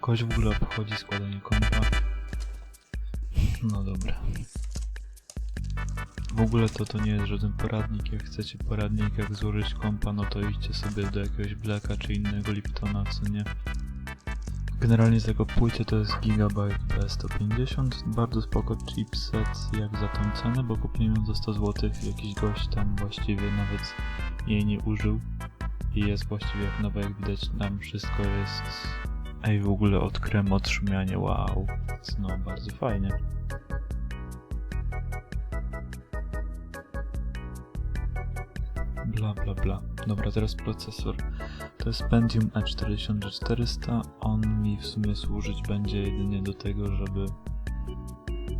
Kogoś w ogóle obchodzi składanie kompa. No dobra. W ogóle to to nie jest żaden poradnik. Jak chcecie poradnik jak złożyć kompa, no to idźcie sobie do jakiegoś Blacka czy innego Liptona, co nie? Generalnie zakupujcie to jest Gigabyte B150, bardzo spoko chipset jak za tą cenę, bo kupiłem ją za 100 zł, jakiś gość tam właściwie nawet jej nie użył i jest właściwie jak nowe, jak widać nam wszystko jest... Ej, w ogóle odkryłem odszumianie, wow, no bardzo fajnie. Bla bla bla. Dobra, teraz procesor. To jest Pentium E4400. On mi w sumie służyć będzie jedynie do tego, żeby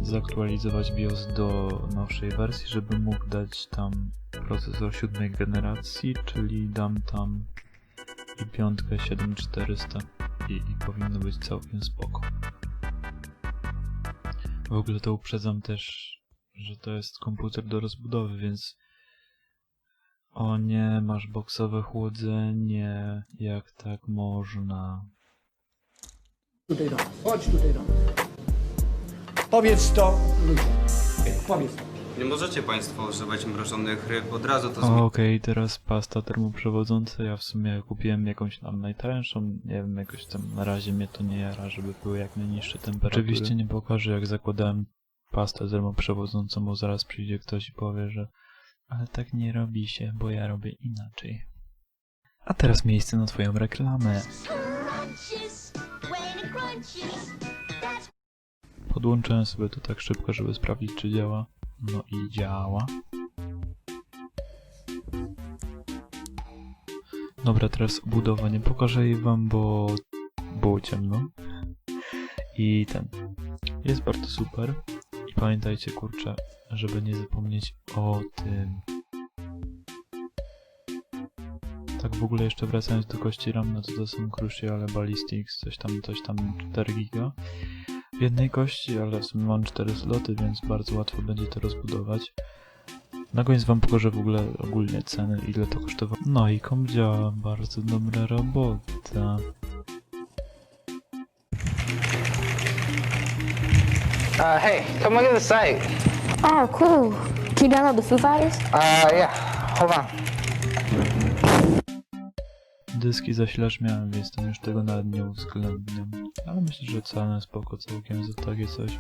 zaktualizować BIOS do nowszej wersji, żeby mógł dać tam procesor siódmej generacji, czyli dam tam piątkę 7400 i, i powinno być całkiem spoko. W ogóle to uprzedzam też, że to jest komputer do rozbudowy, więc o nie, masz boksowe chłodzenie, jak tak można? tutaj dom. Chodź tutaj dom. Powiedz to ludziom. Powiedz to. Nie możecie Państwo używać mrożonych ryb, od razu to O, zmieni. Okej, teraz pasta termoprzewodząca. Ja w sumie kupiłem jakąś tam najtańszą, nie wiem, jakoś tam na razie mnie to nie jara, żeby były jak najniższe temperatury. Oczywiście nie pokażę jak zakładałem pastę termoprzewodzącą, bo zaraz przyjdzie ktoś i powie, że ale tak nie robi się, bo ja robię inaczej. A teraz miejsce na twoją reklamę. crunches, when it crunches. That's Podłączyłem sobie to tak szybko, żeby sprawdzić czy działa. No i działa. Dobra, teraz obudowa. Nie pokażę jej wam, bo było ciemno. I ten. Jest bardzo super. I pamiętajcie, kurczę, żeby nie zapomnieć o tym. Tak w ogóle jeszcze wracając do kości RAM, no to to są Cruciale Ballistics, coś tam, coś tam 4 giga w jednej kości, ale w sumie mam 4 sloty, więc bardzo łatwo będzie to rozbudować. Na koniec wam pokażę w ogóle ogólnie ceny, ile to kosztowało. No i kom działa, bardzo dobra robota. Uh, hey, come look at the site. Oh, cool. Can you download the Foo Fighters? Uh, yeah, hold on. Dyski zasilacz miałem, więc tam już tego nawet nie uwzględniam. Ale myślę, że cena spoko całkiem za takie coś.